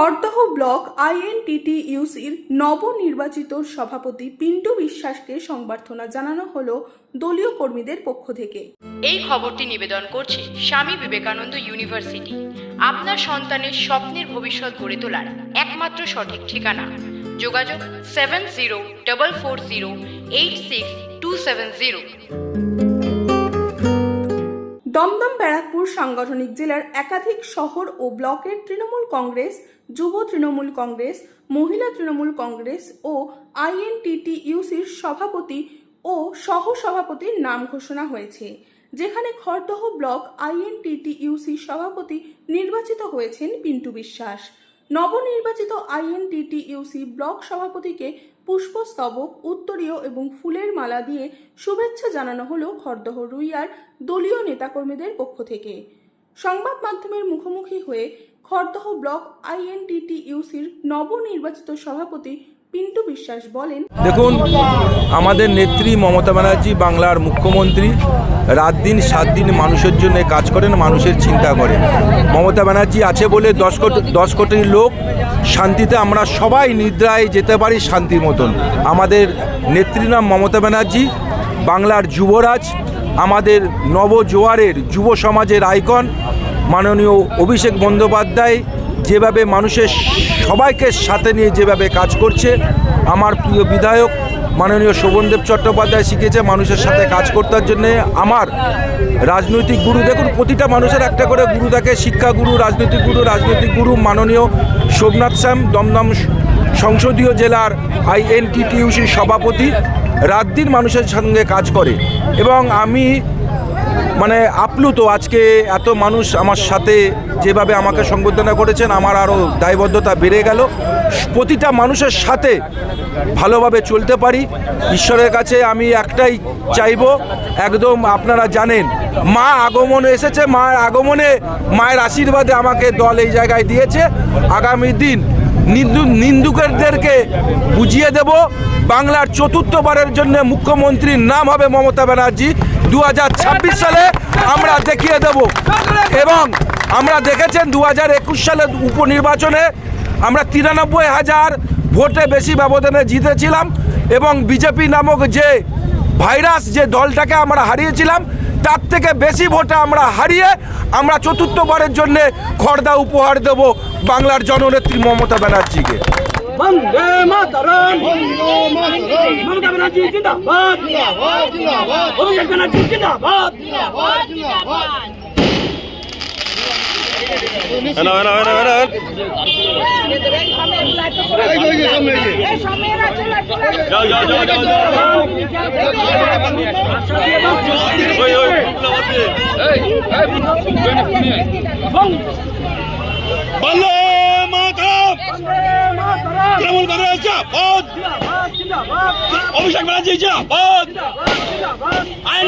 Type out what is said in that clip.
Khardah block আইএনটিটিইউসির নবনির্বাচিত সভাপতি পিন্টু বিশ্বাসকে সংবর্ধনা জানানো হলো দলীয় কর্মীদের পক্ষ থেকে। এই খবরটি নিবেদন করছে স্বামী বিবেকানন্দ ইউনিভার্সিটি। আপনার সন্তানের স্বপ্নের ভবিষ্যৎ গড়ে তোলার একমাত্র সঠিক ঠিকানা। যোগাযোগ seven zero double four zero eight six two seven zero. Dum Dum Barrackpore সাংগঠনিক জেলার একাধিক শহর ও ব্লকের তৃণমূল কংগ্রেস, যুব তৃণমূল কংগ্রেস, মহিলা তৃণমূল কংগ্রেস ও আইএনটিটিইউসির সভাপতি ও সহ সভাপতির নাম ঘোষণা হয়েছে, যেখানে খড়দহ ব্লক আইএনটিটিইউসি সভাপতি নির্বাচিত হয়েছেন পিন্টু বিশ্বাস। নবনির্বাচিত আইএনটিটিইউসি ব্লক সভাপতিকে পুষ্পস্তবক, উত্তরীয় এবং ফুলের মালা দিয়ে শুভেচ্ছা জানানো হলো খর্দহ রুইয়ার দলীয় নেতাকর্মীদের পক্ষ থেকে। সংবাদ মাধ্যমের মুখোমুখি হয়ে খরদহ ব্লক আইএনটিটিইউসির নবনির্বাচিত সভাপতি পিন্টু বিশ্বাস বলেন, দেখুন, আমাদের নেত্রী মমতা ব্যানার্জি বাংলার মুখ্যমন্ত্রী, রাত দিন, সাত দিন মানুষের জন্য কাজ করেন, মানুষের চিন্তা করেন। মমতা ব্যানার্জি আছে বলে দশ কোটি, দশ কোটির লোক শান্তিতে আমরা সবাই নিদ্রায় যেতে পারি শান্তির মতন। আমাদের নেত্রী নাম মমতা ব্যানার্জি, বাংলার যুবরাজ, আমাদের নবজোয়ারের যুব সমাজের আইকন, মাননীয় অভিষেক বন্দ্যোপাধ্যায় যেভাবে মানুষের সবাইকে সাথে নিয়ে যেভাবে কাজ করছে, আমার প্রিয় বিধায়ক মাননীয় শোভনদেব চট্টোপাধ্যায় শিখেছে মানুষের সাথে কাজ করতার জন্য। আমার রাজনৈতিক গুরু, দেখুন, প্রতিটা মানুষের একটা করে গুরু থাকে, শিক্ষা গুরু, রাজনৈতিক গুরু রাজনৈতিক গুরু, মাননীয় সোমনাথ শ্যাম দমদম সংসদীয় জেলার আইএনটিটিউসির সভাপতি, রাত দিন মানুষের সঙ্গে কাজ করে। এবং আমি মানে আপ্লুত আজকে এত মানুষ আমার সাথে যেভাবে আমাকে সংবর্ধনা করেছেন, আমার আরও দায়বদ্ধতা বেড়ে গেল। প্রতিটা মানুষের সাথে ভালোভাবে চলতে পারি। ঈশ্বরের কাছে আমি একটাই চাইব, একদম আপনারা জানেন, মা আগমন এসেছে মায়ের আগমনে মায়ের আশীর্বাদে আমাকে দল এই জায়গায় দিয়েছে। আগামী দিন নিন্দুকদেরকে বুঝিয়ে দেব। বাংলার চতুর্থবারের জন্য মুখ্যমন্ত্রীর নাম হবে মমতা ব্যানার্জি। দু হাজার ছাব্বিশ সালে আমরা দেখিয়ে দেব। এবং আমরা দেখেছেন দু হাজার একুশ সালে উপনির্বাচনে আমরা তিরানব্বই হাজার ভোটে বেশি ব্যবধানে জিতেছিলাম। এবং বিজেপি নামক যে ভাইরাস, যে দলটাকে আমরা হারিয়েছিলাম তার থেকে বেশি ভোটে আমরা হারিয়ে আমরা চতুর্থবারের জন্য খর্দা উপহার দেব বাংলার জননেত্রী মমতা ব্যানার্জিকে। বন্দে মাতরম। মমতা ব্যানার্জি জিন্দাবাদ। অভিষেক ব্যানার্জি জিন্দাবাদ। বন্দে মাতরম তৃণমূল কংগ্রেস জিন্দাবাদ অভিষেক ব্যানার্জি জিন্দাবাদ আইন